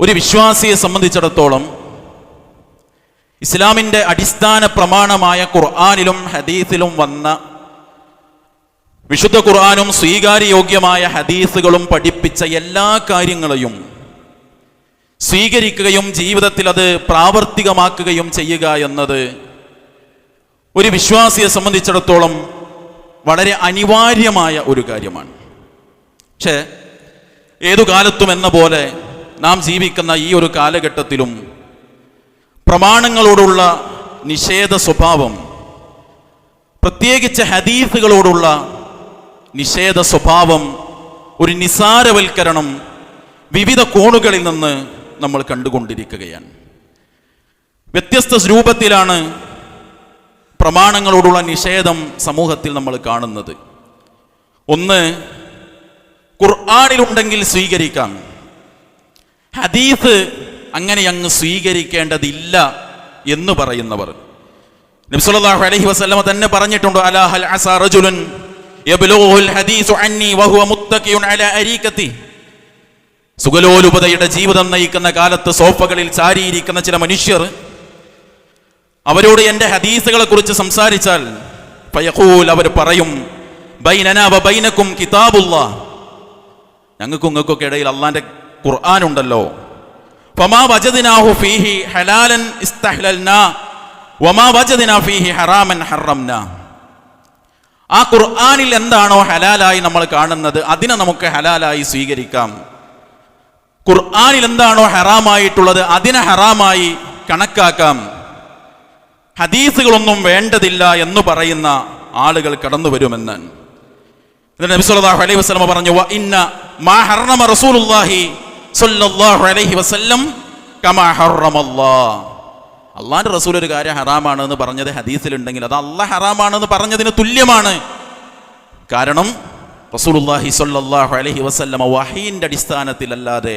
ഒരു വിശ്വാസിയെ സംബന്ധിച്ചിടത്തോളം ഇസ്ലാമിന്റെ അടിസ്ഥാന പ്രമാണമായ ഖുർആാനിലും ഹദീസിലും വന്ന വിശുദ്ധ ഖുർആാനും സ്വീകാര്യയോഗ്യമായ ഹദീസുകളും പഠിപ്പിച്ച എല്ലാ കാര്യങ്ങളെയും സ്വീകരിക്കുകയും ജീവിതത്തിൽ അത് പ്രാവർത്തികമാക്കുകയും ചെയ്യുക എന്നത് ഒരു വിശ്വാസിയെ സംബന്ധിച്ചിടത്തോളം വളരെ അനിവാര്യമായ ഒരു കാര്യമാണ്. പക്ഷേ ഏതു കാലത്തും എന്ന പോലെ നാം ജീവിക്കുന്ന ഈ ഒരു കാലഘട്ടത്തിലും പ്രമാണങ്ങളോടുള്ള നിഷേധ സ്വഭാവം പ്രത്യേകിച്ച് ഹദീസുകളോടുള്ള നിഷേധ സ്വഭാവം ഒരു നിസാരവൽക്കരണം വിവിധ കോണുകളിൽ നിന്ന് നമ്മൾ കണ്ടുകൊണ്ടിരിക്കുകയാണ്. വ്യത്യസ്ത രൂപത്തിലാണ് പ്രമാണങ്ങളോടുള്ള നിഷേധം സമൂഹത്തിൽ നമ്മൾ കാണുന്നത്. ഒന്ന് ഖുർആാനിലുണ്ടെങ്കിൽ സ്വീകരിക്കാം. ഹദീസ് അങ്ങനെ അങ്ങ് സ്വീകരിക്കേണ്ടതില്ല എന്ന് പറയുന്നവർ. നബ്സുല്ലാഹു അലൈഹി വസല്ലമ തന്നെ പറഞ്ഞിട്ടുണ്ട് അലാ ഹൽ അസാ അന്നി വഹുവ മുത്തഖിയുൻ സുഗലോലുപതയുടെ ജീവിതം നയിക്കുന്ന കാലത്ത് സോഫകളിൽ ചാരിയിരിക്കുന്ന ചില മനുഷ്യർ അവരോട് എന്റെ ഹദീസുകളെ കുറിച്ച് സംസാരിച്ചാൽ ഫയഖൂൽ അവർ പറയും ബൈനന ബൈനക്കും കിതാബുള്ള ഞങ്ങൾക്കും നിങ്ങൾക്കൊക്കെ ഇടയിൽ അള്ളാന്റെ ഹറംന. ആ ഖുർആാനിൽ എന്താണോ ഹലാലായി നമ്മൾ കാണുന്നത് അതിനെ നമുക്ക് ഹലാലായി സ്വീകരിക്കാം. ഖുർആാനിൽ എന്താണോ ഹറാമായിട്ടുള്ളത് അതിനെ ഹറാമായി കണക്കാക്കാം. ഹദീസുകളൊന്നും വേണ്ടതില്ല എന്ന് പറയുന്ന ആളുകൾ കടന്നു വരുമെന്ന്. എന്നിട്ട് നബി സല്ലല്ലാഹു അലൈഹി വസല്ലം പറഞ്ഞു ഇന്ന മാ ഹറമ റസൂലുള്ളാഹി അലൈഹി വസല്ലം അള്ളാന്റെ റസൂൽ ഒരു കാര്യം ഹറാമാണ് എന്ന് പറഞ്ഞത് ഹദീസിലുണ്ടെങ്കിൽ അത് അള്ളാഹ് ഹറാമാണെന്ന് പറഞ്ഞതിന് തുല്യമാണ്. കാരണം റസൂലുള്ളാഹി സ്വല്ലല്ലാഹു അലൈഹി വസല്ലമ വഹീന്റെ അടിസ്ഥാനത്തിലല്ലാതെ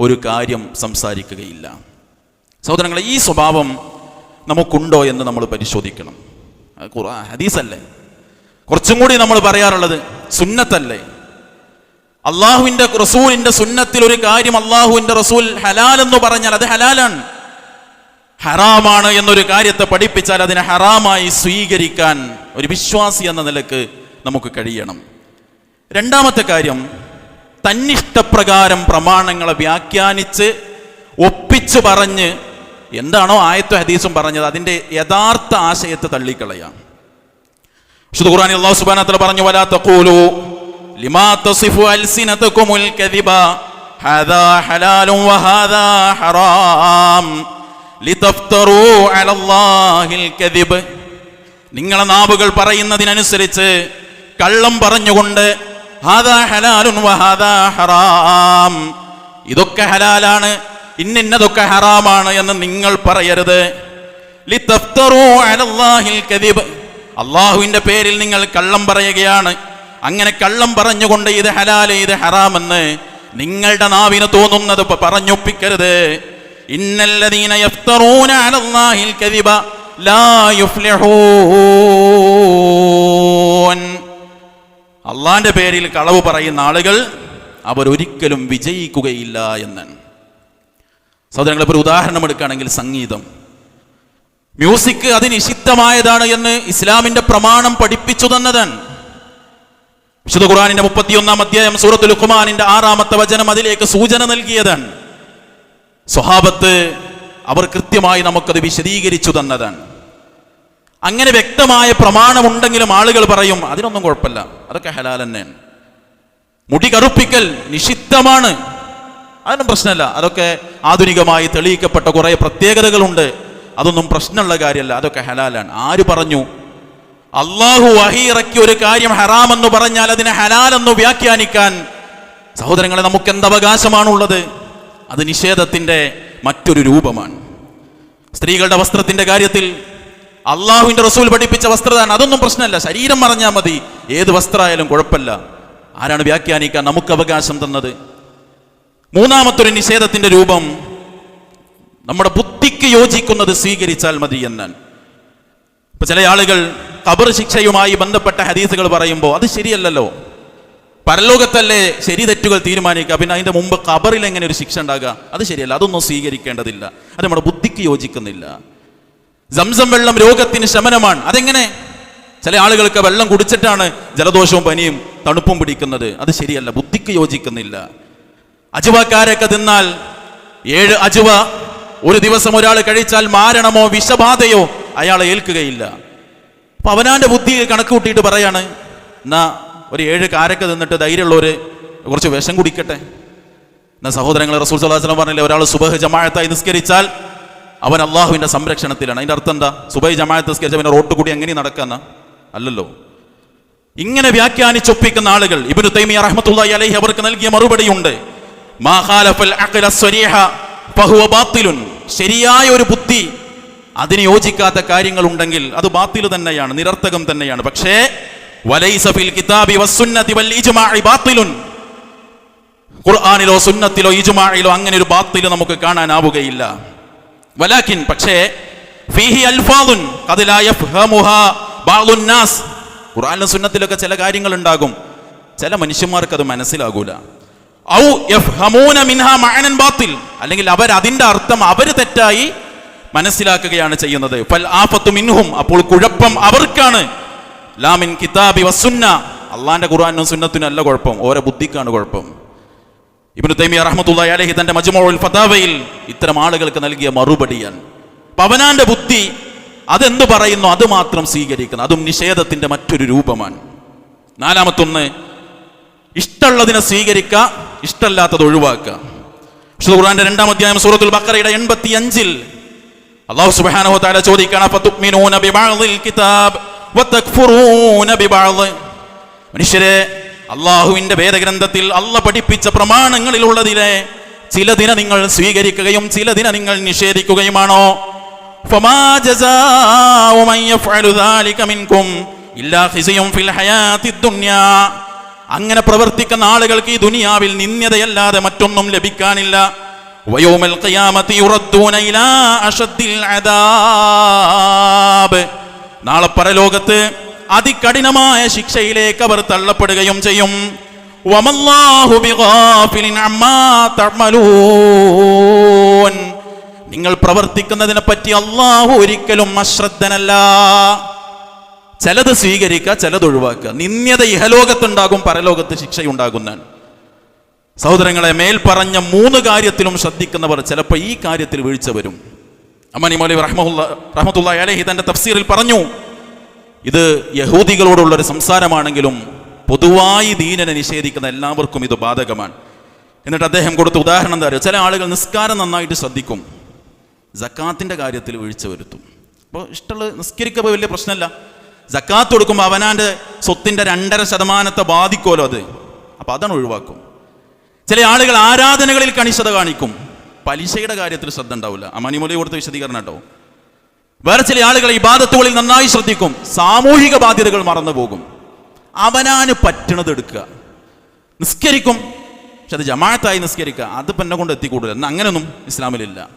ഒരു കാര്യം സംസാരിക്കുകയില്ല. സഹോദരങ്ങളെ ഈ സ്വഭാവം നമുക്കുണ്ടോ എന്ന് നമ്മൾ പരിശോധിക്കണം. ഹദീസല്ലേ? കുറച്ചും കൂടി നമ്മൾ പറയാറുള്ളത് സുന്നത്തല്ലേ? അള്ളാഹുവിന്റെ റസൂലിന്റെ സുന്നത്തിൽ ഒരു കാര്യം അള്ളാഹുവിന്റെ റസൂൽ ഹലാൽ എന്ന് പറഞ്ഞാൽ അത് ഹലാലാണ്. ഹറാമാണ് എന്നൊരു കാര്യത്തെ പഠിപ്പിച്ചാൽ അതിനെ ഹറാമായി സ്വീകരിക്കാൻ ഒരു വിശ്വാസി എന്ന നിലയ്ക്ക് നമുക്ക് കഴിയണം. രണ്ടാമത്തെ കാര്യം തന്നിഷ്ടപ്രകാരം പ്രമാണങ്ങളെ വ്യാഖ്യാനിച്ച് ഒപ്പിച്ചു പറഞ്ഞ് എന്താണോ ആയത്തും ഹദീസും പറഞ്ഞത് അതിന്റെ യഥാർത്ഥ ആശയത്തെ തള്ളിക്കളയാം. വിശുദ്ധ അള്ളാഹു അല്ലാഹു പറഞ്ഞു വരാത്ത തആല പറഞ്ഞു تصف ألسنتكم ലിമാ هذا حلال കദിബ ഹാദാ لتفتروا വഹാദാ ഹറാം الكذب നിങ്ങളെ നാവുകൾ പറയുന്നതിനനുസരിച്ച് കള്ളം പറഞ്ഞുകൊണ്ട് ഹാദാ ഹലാലുൻ വഹാദാ ഹറാം ഇതൊക്കെ ഹലാലാണ് ഇന്നിന്നതൊക്കെ ഹറാമാണ് എന്ന് നിങ്ങൾ പറയരുത്. ലിതഫ്തറു അലല്ലാഹിൽ കദിബ്. അള്ളാഹുവിന്റെ പേരിൽ നിങ്ങൾ കള്ളം പറയുകയാണ്. അങ്ങനെ കള്ളം പറഞ്ഞുകൊണ്ട് ഇത് ഹലാൽ ഇത് ഹറാമെന്ന് നിങ്ങളുടെ നാവിന് തോന്നുന്നത് പറഞ്ഞൊപ്പിക്കരുത്. ഇന്നല്ലദീന യഫ്തറൂന അലല്ലാഹിൽ കദിബ ലാ അള്ളാന്റെ പേരിൽ കളവ് പറയുന്ന ആളുകൾ അവരൊരിക്കലും വിജയിക്കുകയില്ല എന്ന്. സഹോദരങ്ങളെ ഒരു ഉദാഹരണം എടുക്കുകയാണെങ്കിൽ സംഗീതം. മ്യൂസിക് അത് നിഷിദ്ധമായതാണ് എന്ന് ഇസ്ലാമിന്റെ പ്രമാണം പഠിപ്പിച്ചു തന്നതാണ് വിശുദ്ധ ഖുറാനിന്റെ മുപ്പത്തിയൊന്നാം അധ്യായം സൂറത്തുൽ ഖുമാനിന്റെ ആറാമത്തെ വചനം അതിലേക്ക് സൂചന നൽകിയതാണ്. സ്വഹാബത്ത് അവർ കൃത്യമായി നമുക്കത് വിശദീകരിച്ചു തന്നതാണ്. അങ്ങനെ വ്യക്തമായ പ്രമാണമുണ്ടെങ്കിലും ആളുകൾ പറയും അതിനൊന്നും കുഴപ്പമില്ല അതൊക്കെ ഹലാൽ തന്നെയാണ്. മുടി കറുപ്പിക്കൽ നിഷിദ്ധമാണ്. അതൊന്നും പ്രശ്നമല്ല അതൊക്കെ ആധുനികമായി തെളിയിക്കപ്പെട്ട കുറേ പ്രത്യേകതകളുണ്ട്. അതൊന്നും പ്രശ്നമുള്ള കാര്യമല്ല അതൊക്കെ ഹലാലാണ്. ആര് പറഞ്ഞു? അള്ളാഹു വഹീറക്കി ഒരു കാര്യം ഹറാമെന്ന് പറഞ്ഞാൽ അതിനെ ഹലാലെന്ന് വ്യാഖ്യാനിക്കാൻ സഹോദരങ്ങളെ നമുക്ക് എന്ത് അവകാശമാണുള്ളത് അത് നിഷേധത്തിന്റെ മറ്റൊരു രൂപമാണ്. സ്ത്രീകളുടെ വസ്ത്രത്തിന്റെ കാര്യത്തിൽ അള്ളാഹുവിന്റെ റസൂൽ പഠിപ്പിച്ച വസ്ത്രതാണ്. അതൊന്നും പ്രശ്നമല്ല. ശരീരം മറഞ്ഞാൽ മതി. ഏത് വസ്ത്രമായാലും കുഴപ്പമില്ല. ആരാണ് വ്യാഖ്യാനിക്കാൻ നമുക്ക് അവകാശം തന്നത്? മൂന്നാമത്തൊരു നിഷേധത്തിന്റെ രൂപം നമ്മുടെ ബുദ്ധിക്ക് യോജിക്കുന്നത് സ്വീകരിച്ചാൽ മതി എന്നാണ്. ഇപ്പൊ ചില ആളുകൾ കബർ ശിക്ഷയുമായി ബന്ധപ്പെട്ട ഹദീസുകൾ പറയുമ്പോൾ അത് ശരിയല്ലല്ലോ. പരലോകത്തല്ലേ ശരി തെറ്റുകൾ തീരുമാനിക്കുക. പിന്നെ അതിന്റെ മുമ്പ് കബറിൽ എങ്ങനെ ഒരു ശിക്ഷ ഉണ്ടാകുക? അത് ശരിയല്ല. അതൊന്നും സ്വീകരിക്കേണ്ടതില്ല. അത് നമ്മുടെ ബുദ്ധിക്ക് യോജിക്കുന്നില്ല. സംസം വെള്ളം രോഗത്തിന് ശമനമാണ്. അതെങ്ങനെ? ചില ആളുകൾക്ക് വെള്ളം കുടിച്ചിട്ടാണ് ജലദോഷവും പനിയും തണുപ്പും പിടിക്കുന്നത്. അത് ശരിയല്ല. ബുദ്ധിക്ക് യോജിക്കുന്നില്ല. അജുവക്കാരൊക്കെ തിന്നാൽ ഏഴ് അജുവ ഒരു ദിവസം ഒരാൾ കഴിച്ചാൽ മാരണമോ വിഷബാധയോ? അയാളെ ഏൽക്കുകയില്ല. അപ്പൊ അവനാന്റെ ബുദ്ധി കണക്ക് കൂട്ടിയിട്ട് പറയാണ് എന്നാ ഒരു ഏഴ് കാരക്ക തിന്നിട്ട് ധൈര്യമുള്ളവര് കുറച്ച് വിഷം കുടിക്കട്ടെ. എന്നാ സഹോദരങ്ങളെ റസൂൽ വസല്ലം പറഞ്ഞില്ലേ ഒരാൾ സുബഹ് ജമാഅത്തായി നിസ്കരിച്ചാൽ അവൻ അള്ളാഹുവിന്റെ സംരക്ഷണത്തിലാണ്. അതിന്റെ അർത്ഥം എന്താ? സുബൈ ജമാഅത്ത് നിസ്കരിച്ച പിന്നെ റോട്ട് കൂടി എങ്ങനെ നടക്കാന്ന? അല്ലല്ലോ. ഇങ്ങനെ വ്യാഖ്യാനിച്ചൊപ്പിക്കുന്ന ആളുകൾ ഇബ്നു തൈമിയ റഹ്മത്തുള്ളാഹി അലൈഹി അവർക്ക് നൽകിയ മറുപടിയുണ്ട്. മാ ഖാലഫൽ അഖ്ല സ്വരീഹ ഫഹുവ ശരിയായ ഒരു ബുദ്ധി അതിന് യോജിക്കാത്ത കാര്യങ്ങൾ ഉണ്ടെങ്കിൽ അത് ബാത്തിൽ തന്നെയാണ് നിരർത്ഥകം തന്നെയാണ്. പക്ഷേ വലൈസ ഫിൽ കിതാബി വസ്സുന്നതി വൽ ഇജ്മാഇ ബാത്തിലുൻ. ഖുർആനിലോ സുന്നത്തിലോ ഇജ്മാഇലോ അങ്ങനെ ഒരു ബാത്തിൽ നമുക്ക് കാണാനാവുകയില്ല. വലാക്കിൻ പക്ഷേ ഫീഹി അൽഫാദുൻ നാസ്. ഖുർആനിലും സുന്നത്തിലൊക്കെ ചില കാര്യങ്ങൾ ഉണ്ടാകും ചില മനുഷ്യന്മാർക്ക് അത് മനസ്സിലാകൂല. ഔ യഫ്ഹമൂന മിൻഹാ മഅനൻ ബാത്തിൽ. അല്ലെങ്കിൽ അവർ അതിന്റെ അർത്ഥം അവർ തെറ്റായി മനസ്സിലാക്കുകയാണ് ചെയ്യുന്നത്. ഫൽ മിൻഹും. അപ്പോൾ കുഴപ്പം അവർക്കാണ്. ലാമിൻ കിതാബി വസുന്ന അള്ളാന്റെ ഖുർആാനും സുന്നത്തിനും അല്ല കുഴപ്പം. ഓരോ ബുദ്ധിക്കാണ് കുഴപ്പം. ഇബ്നു തൈമിയ റഹ്മത്തുള്ളാഹി അലഹി തന്റെ മജുമോൾ ഫതാവയിൽ ഇത്തരം ആളുകൾക്ക് നൽകിയ മറുപടിയാണ്. പവനാന്റെ ബുദ്ധി അതെന്ത് പറയുന്നു അത് മാത്രം സ്വീകരിക്കുന്നു അതും നിഷേധത്തിന്റെ മറ്റൊരു രൂപമാണ്. നാലാമത്തൊന്ന് ഇഷ്ടമുള്ളതിനെ സ്വീകരിക്കുക ഇഷ്ടമല്ലാത്തത് ഒഴിവാക്കുക. ഖുർആന്റെ രണ്ടാം അധ്യായം സൂറത്തുൽ ബക്കറയുടെ എൺപത്തി അഞ്ചിൽ അള്ളാഹു സുബാനോ തആല ചോദിക്കണം മനുഷ്യരെ അള്ളാഹുവിന്റെ വേദഗ്രന്ഥത്തിൽ അള്ള പഠിപ്പിച്ച പ്രമാണങ്ങളിലുള്ളതിലെ ദിന നിങ്ങൾ സ്വീകരിക്കുകയും ദിന നിങ്ങൾ നിഷേധിക്കുകയുമാണോ? അങ്ങനെ പ്രവർത്തിക്കുന്ന ആളുകൾക്ക് ഈ ദുനിയാവിൽ നിന്ദ്യതയല്ലാതെ മറ്റൊന്നും ലഭിക്കാനില്ല. വയോമൽ ഖിയാമത്തി يردون ഇലാ أشد അദാബ്. നാളെ പരലോകത്ത് അതികഠിനമായ ശിക്ഷയിലേക്ക് അവർ തള്ളപ്പെടുകയും ചെയ്യും. വമല്ലാഹു ബിഗാഫിലിൻ അമ്മാ തഅമലൂൻ. നിങ്ങൾ പ്രവർത്തിക്കുന്നതിനെ പറ്റി അള്ളാഹു ഒരിക്കലും അശ്രദ്ധനല്ല. ചിലത് സ്വീകരിക്കുക ചിലത് ഒഴിവാക്കുക. നിന്ദ്യത ഇഹലോകത്തുണ്ടാകും പരലോകത്ത് ശിക്ഷയുണ്ടാകുന്നതാണ്. സഹോദരങ്ങളെ മേൽ പറഞ്ഞ മൂന്ന് കാര്യത്തിലും ശ്രദ്ധിക്കുന്നവർ ചിലപ്പോൾ ഈ കാര്യത്തിൽ വീഴ്ച വരും. അമ്മനി മൗലി റഹ്മുല്ല റഹ്മത്തുള്ള അലഹി തന്റെ തഫ്സീറിൽ പറഞ്ഞു ഇത് യഹൂദികളോടുള്ള ഒരു സംസാരമാണെങ്കിലും പൊതുവായി ദീനനെ നിഷേധിക്കുന്ന എല്ലാവർക്കും ഇത് ബാധകമാണ്. എന്നിട്ട് അദ്ദേഹം കൊടുത്ത ഉദാഹരണം എന്താ ചില ആളുകൾ നിസ്കാരം നന്നായിട്ട് ശ്രദ്ധിക്കും ജക്കാത്തിന്റെ കാര്യത്തിൽ വീഴ്ച വരുത്തും. അപ്പോൾ ഇഷ്ടമുള്ള നിസ്കരിക്കുമ്പോൾ വലിയ പ്രശ്നമല്ല. ജക്കാത്ത് കൊടുക്കുമ്പോൾ അവനാന്റെ സ്വത്തിന്റെ രണ്ടര ശതമാനത്തെ ബാധിക്കുമല്ലോ അത്. അപ്പോൾ അതാണ് ഒഴിവാക്കും. ചില ആളുകൾ ആരാധനകളിൽ കണിശത കാണിക്കും. പലിശയുടെ കാര്യത്തിൽ ശ്രദ്ധ ഉണ്ടാവില്ല. അമാനിമൊലി കൊടുത്ത വിശദീകരണം കേട്ടോ. വേറെ ചില ആളുകൾ ഇബാദത്തുകളിൽ നന്നായി ശ്രദ്ധിക്കും. സാമൂഹിക ബാധ്യതകൾ മറന്നു പോകും. അവനാന് പറ്റണത് എടുക്കുക. നിസ്കരിക്കും. പക്ഷെ അത് ജമാഅത്തായി നിസ്കരിക്കുക. അത് പെന്നെ കൊണ്ട് എത്തിക്കൂടില്ല. എന്നാൽ അങ്ങനെയൊന്നും ഇസ്ലാമിലില്ല.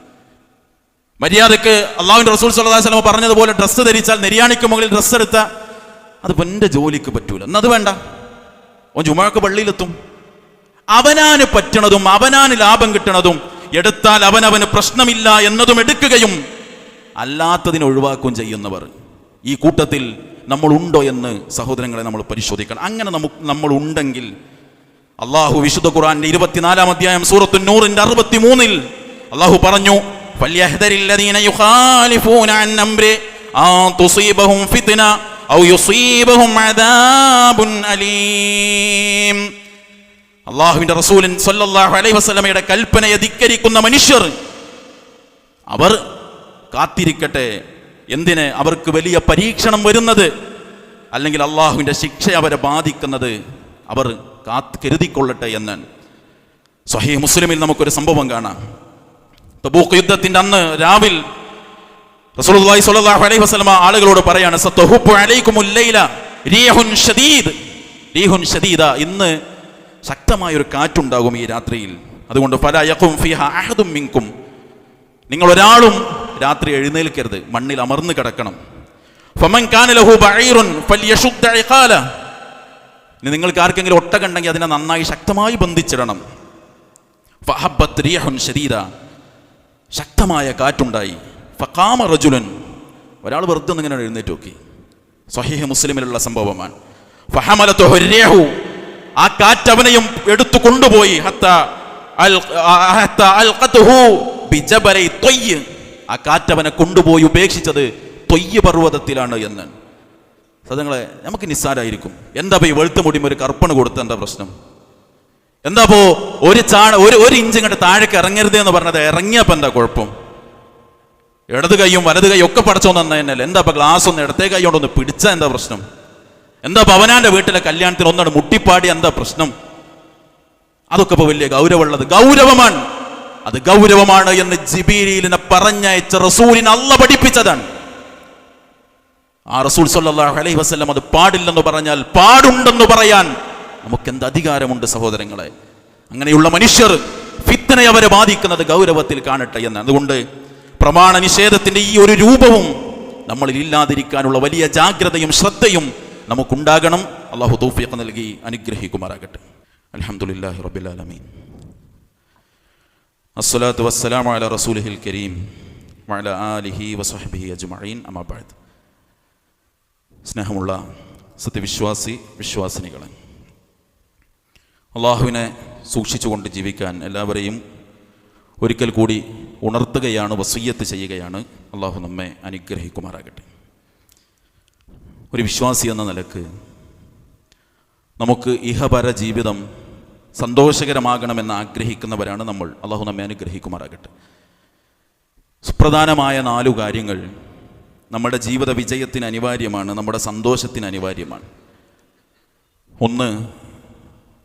മര്യാദയ്ക്ക് അള്ളാഹുവിന്റെ റസൂൽ അലൈഹി വസല്ലം പറഞ്ഞതുപോലെ ഡ്രസ്സ് ധരിച്ചാൽ നെരിയാണിക്ക് മുകളിൽ ഡ്രസ്സ് എടുത്ത. അത് എന്റെ ജോലിക്ക് പറ്റൂല. എന്നത് വേണ്ട. ഓൻ ജുമാക്ക് പള്ളിയിലെത്തും. അവനാന് പറ്റണതും അവനാന് ലാഭം കിട്ടണതും എടുത്താൽ അവനവന് പ്രശ്നമില്ല എന്നതും എടുക്കുകയും അല്ലാത്തതിനെ ഒഴിവാക്കുകയും ചെയ്യുന്നവർ. ഈ കൂട്ടത്തിൽ നമ്മൾ ഉണ്ടോ എന്ന് സഹോദരങ്ങളെ നമ്മൾ പരിശോധിക്കണം. അങ്ങനെ നമുക്ക് നമ്മൾ ഉണ്ടെങ്കിൽ അള്ളാഹു വിശുദ്ധ ഖുറാന്റെ ഇരുപത്തിനാലാം അധ്യായം സൂറത്തു നൂറിന്റെ അറുപത്തി മൂന്നിൽ അള്ളാഹു പറഞ്ഞു അള്ളാഹുവിന്റെ റസൂലിൻ സല്ലാഹു അലൈഹി വസ്ലമയുടെ കൽപ്പനയെ ധിക്കരിക്കുന്ന മനുഷ്യർ അവർ കാത്തിരിക്കട്ടെ. എന്തിന്? അവർക്ക് വലിയ പരീക്ഷണം വരുന്നത്. അല്ലെങ്കിൽ അള്ളാഹുവിന്റെ ശിക്ഷ അവരെ ബാധിക്കുന്നത് അവർ കാത്ത് കരുതിക്കൊള്ളട്ടെ എന്ന്. സ്വഹീ മുസ്ലിമിൽ നമുക്കൊരു സംഭവം കാണാം. തബൂക്ക് യുദ്ധത്തിന്റെ അന്ന് രാവിൽ റസൂലുള്ളാഹി സ്വല്ലല്ലാഹു അലൈഹി വസല്ലമ ആളുകളോട് പറയാണ് റീഹുൻ ഷദീദ് ഷദീദ. ഇന്ന് ശക്തമായ ഒരു കാറ്റുണ്ടാകും ഈ രാത്രിയിൽ. അതുകൊണ്ട് ഫല യഖും ഫിഹ അഹദും മിങ്കും. നിങ്ങൾ ഒരാളും രാത്രി എഴുന്നേൽക്കരുത്. മണ്ണിൽ അമർന്നു കിടക്കണം. ഫമൻ കാന ലഹു ബഈറുൻ ഫൽയശുദ്ദ ഇഖാല. ഇനി നിങ്ങൾക്ക് ആർക്കെങ്കിലും ഒട്ടകണ്ടെങ്കിൽ അതിനെ നന്നായി ശക്തമായി ബന്ധിച്ചിടണം. ഫഹബ്ബത്ത് റിയഹുൻ ശരീര ശക്തമായ കാറ്റുണ്ടായി. ഫഖാമ റജുലൻ. ഒരാൾ വെറുതെ ഒന്നിങ്ങനെ എഴുന്നേറ്റ് നോക്കി. സ്വഹീഹ് മുസ്ലിമിലുള്ള സംഭവമാണ്. ഫഹമലത്തു ആ കാറ്റ് അവനെയും എടുത്തു കൊണ്ടുപോയി. ആ- കാറ്റ് അവനെ കൊണ്ടുപോയി ഉപേക്ഷിച്ചത് തൊയ്യ് പർവതത്തിലാണ് എന്ന്. സത്യങ്ങളെ നമുക്ക് നിസ്സാരായിരിക്കും. എന്താ ഈ വെളുത്ത മുടിയും ഒരു കർപ്പണ കൊടുത്ത എന്താ പ്രശ്നം? എന്താ പോ ഒരു ചാണ ഒരു ഒരു ഇഞ്ച് ഇങ്ങോട്ട് താഴേക്ക് ഇറങ്ങരുത് എന്ന് പറഞ്ഞത് ഇറങ്ങിയപ്പോ എന്താ കുഴപ്പം? ഇടത് കൈയും വലത് കൈയും ഒക്കെ പടച്ചോന്ന് എന്താ ഇപ്പൊ ഗ്ലാസ് ഒന്ന് ഇടത്തെ കൈ കൊണ്ടൊന്ന് പിടിച്ച എന്താ പ്രശ്നം? എന്താ പവനാന്റെ വീട്ടിലെ കല്യാണത്തിൽ ഒന്നാണ് മുട്ടിപ്പാടി എന്താ പ്രശ്നം? അതൊക്കെ ഇപ്പൊ വലിയ ഗൗരവമുള്ളത്. ഗൗരവമാണ്. അത് ഗൗരവമാണ് എന്ന് ജിബീലിനെ പറഞ്ഞയച്ച റസൂലിനെ അല്ല പഠിപ്പിച്ചതാണ്. ആ റസൂൽ അലൈഹി വസ്ലം അത് പാടില്ലെന്ന് പറഞ്ഞാൽ പാടുണ്ടെന്ന് പറയാൻ നമുക്ക് എന്ത് അധികാരമുണ്ട് സഹോദരങ്ങളെ? അങ്ങനെയുള്ള മനുഷ്യർ ഫിത്തനെ അവരെ ബാധിക്കുന്നത് ഗൗരവത്തിൽ കാണട്ടെ എന്ന്. അതുകൊണ്ട് പ്രമാണ നിഷേധത്തിന്റെ ഈ ഒരു രൂപവും നമ്മളിൽ ഇല്ലാതിരിക്കാനുള്ള വലിയ ജാഗ്രതയും ശ്രദ്ധയും നമുക്കുണ്ടാകണം. അള്ളാഹു തൗഫീഖ് നൽകി അനുഗ്രഹിക്കുമാറാകട്ടെ. അലഹമുല്ലാഹി റബ്ബിൽ ആലമീൻ. അസ്സലാത്തു വസ്സലാമു അലാ റസൂലിഹിൽ കരീം വഅലാ ആലിഹി വസഹബിഹി അജ്മഈൻ. അമാബാദ് സ്നേഹമുള്ള സത്യവിശ്വാസി വിശ്വാസിനികളെ അള്ളാഹുവിനെ സൂക്ഷിച്ചുകൊണ്ട് ജീവിക്കാൻ എല്ലാവരെയും ഒരിക്കൽ കൂടി ഉണർത്തുകയാണ് വസീയത്ത് ചെയ്യുകയാണ് അള്ളാഹു നമ്മെ അനുഗ്രഹിക്കുമാറാകട്ടെ. ഒരു വിശ്വാസി എന്ന നിലയ്ക്ക് നമുക്ക് ഇഹപര ജീവിതം സന്തോഷകരമാകണമെന്ന് ആഗ്രഹിക്കുന്നവരാണ് നമ്മൾ. അള്ളാഹു നമ്മെ അനുഗ്രഹിക്കുമാറാകട്ടെ. സുപ്രധാനമായ നാലു കാര്യങ്ങൾ നമ്മുടെ ജീവിത വിജയത്തിന് അനിവാര്യമാണ് നമ്മുടെ സന്തോഷത്തിന് അനിവാര്യമാണ്. ഒന്ന്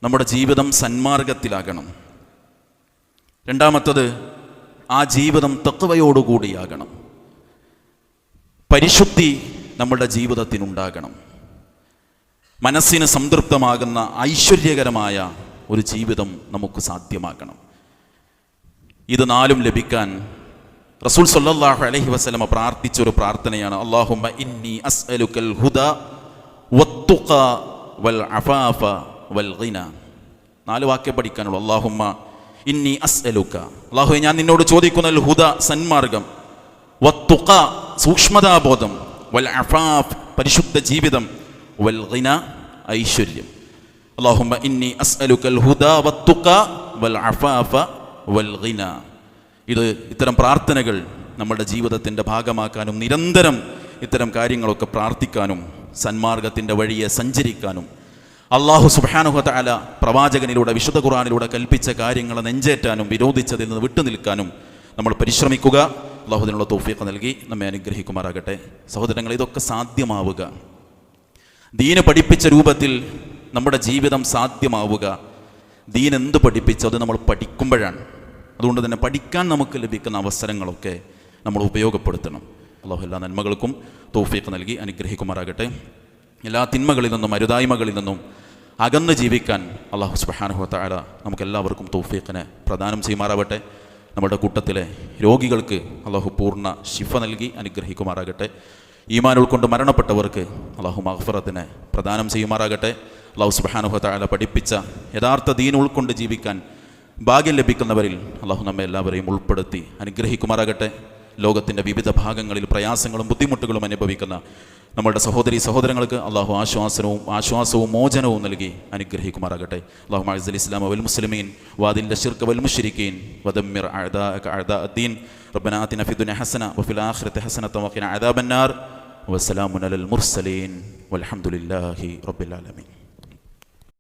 നമ്മുടെ ജീവിതം സന്മാർഗത്തിലാകണം. രണ്ടാമത്തത് ആ ജീവിതം തത്വയോടുകൂടിയാകണം പരിശുദ്ധി നമ്മുടെ ജീവിതത്തിനുണ്ടാകണം. മനസ്സിന് സംതൃപ്തമാകുന്ന ഐശ്വര്യകരമായ ഒരു ജീവിതം നമുക്ക് സാധ്യമാക്കണം ഇത് നാലും ലഭിക്കാൻ റസൂൽ സല്ലല്ലാഹു അലഹി വസ്ലമ പ്രാർത്ഥിച്ച ഒരു പ്രാർത്ഥനയാണ്. അല്ലാഹുമ്മ ഇന്നി അസ്അലുക്കൽ ഹുദ വത്തുഖ വൽ അഫാഫ വൽ ഗിന. നാല് വാക്യം പഠിക്കാനുള്ളൂ. അല്ലാഹുമ്മ ഇന്നി അസ്അലുക്ക. അല്ലാഹുവേ ഞാൻ നിന്നോട് ചോദിക്കുന്ന ഹുദ സന്മാർഗം. വത്തുഖ സൂക്ഷ്മതാബോധം. വൽ അഫാഫ് പരിശുദ്ധ ജീവിതം. വൽ ഗിന ഐശ്വര്യം. അല്ലാഹുമ്മ ഇന്നി അസ്അലുക്കൽ ഹുദ വത്തുഖ വൽ അഫാഫ വൽ ഗിന. ഇത് ഇത്തരം പ്രാർത്ഥനകൾ നമ്മുടെ ജീവിതത്തിന്റെ ഭാഗമാക്കാനും നിരന്തരം ഇത്തരം കാര്യങ്ങളൊക്കെ പ്രാർത്ഥിക്കാനും സന്മാർഗത്തിന്റെ വഴിയെ സഞ്ചരിക്കാനും അള്ളാഹു സുബാനുഹത്ത അല പ്രവാചകനിലൂടെ വിശുദ്ധ ഖുറാനിലൂടെ കൽപ്പിച്ച കാര്യങ്ങളെ നെഞ്ചേറ്റാനും വിരോധിച്ചതിൽ നിന്ന് വിട്ടുനിൽക്കാനും നമ്മൾ പരിശ്രമിക്കുക. അള്ളാഹുദിനുള്ള തോഫീഖ് നൽകി നമ്മെ അനുഗ്രഹിക്കുമാറാകട്ടെ. സഹോദരങ്ങൾ ഇതൊക്കെ സാധ്യമാവുക. ദീന് പഠിപ്പിച്ച രൂപത്തിൽ നമ്മുടെ ജീവിതം സാധ്യമാവുക. ദീൻ എന്ത് പഠിപ്പിച്ചു അത് നമ്മൾ പഠിക്കുമ്പോഴാണ്. അതുകൊണ്ട് തന്നെ പഠിക്കാൻ നമുക്ക് ലഭിക്കുന്ന അവസരങ്ങളൊക്കെ നമ്മൾ ഉപയോഗപ്പെടുത്തണം. അള്ളാഹു എല്ലാ നന്മകൾക്കും തോഫീക്ക് നൽകി അനുഗ്രഹിക്കുമാറാകട്ടെ. എല്ലാ തിന്മകളിൽ നിന്നും അരുതായ്മകളിൽ നിന്നും അകന്ന് ജീവിക്കാൻ അള്ളാഹു സുബാനുഹത്തായ നമുക്കെല്ലാവർക്കും തോഫീഖിനെ പ്രദാനം ചെയ്യുമാറാവട്ടെ. നമ്മുടെ കൂട്ടത്തിലെ രോഗികൾക്ക് അള്ളാഹു പൂർണ ശിഫ നൽകി അനുഗ്രഹിക്കുമാറാകട്ടെ. ഈമാൻ ഉൾക്കൊണ്ട് മരണപ്പെട്ടവർക്ക് അള്ളാഹു മഹഫറത്തിനെ പ്രദാനം ചെയ്യുമാറാകട്ടെ. അള്ളാഹു സുബാനുഹത്തായ പഠിപ്പിച്ച യഥാർത്ഥ ദീൻ ഉൾക്കൊണ്ട് ജീവിക്കാൻ ഭാഗ്യം ലഭിക്കുന്നവരിൽ അള്ളാഹു നമ്മെ എല്ലാവരെയും ഉൾപ്പെടുത്തി അനുഗ്രഹിക്കുമാറാകട്ടെ. ലോകത്തിന്റെ വിവിധ ഭാഗങ്ങളിൽ പ്രയാസങ്ങളും ബുദ്ധിമുട്ടുകളും അനുഭവിക്കുന്ന നമ്മളുടെ സഹോദരി സഹോദരങ്ങൾക്ക് അള്ളാഹു ആശ്വാസനവും ആശ്വാസവും മോചനവും നൽകി അനുഗ്രഹിക്കുമാറാകട്ടെ അള്ളാഹു മഅസ് ഇസ്ലാം വൽ മുസ്ലിമീൻ വാദിൻ്റെ ഷിർക്ക് വൽ മുഷ്രിക്കീൻ വദമ്മിർ അഅദാഅക അഅദാ അദ്ദീൻ ربنا آتنا في الدنيا حسنة وفي الآخرة حسنة وقنا عذاب النار وسلام على المرسلين والحمد لله رب العالمين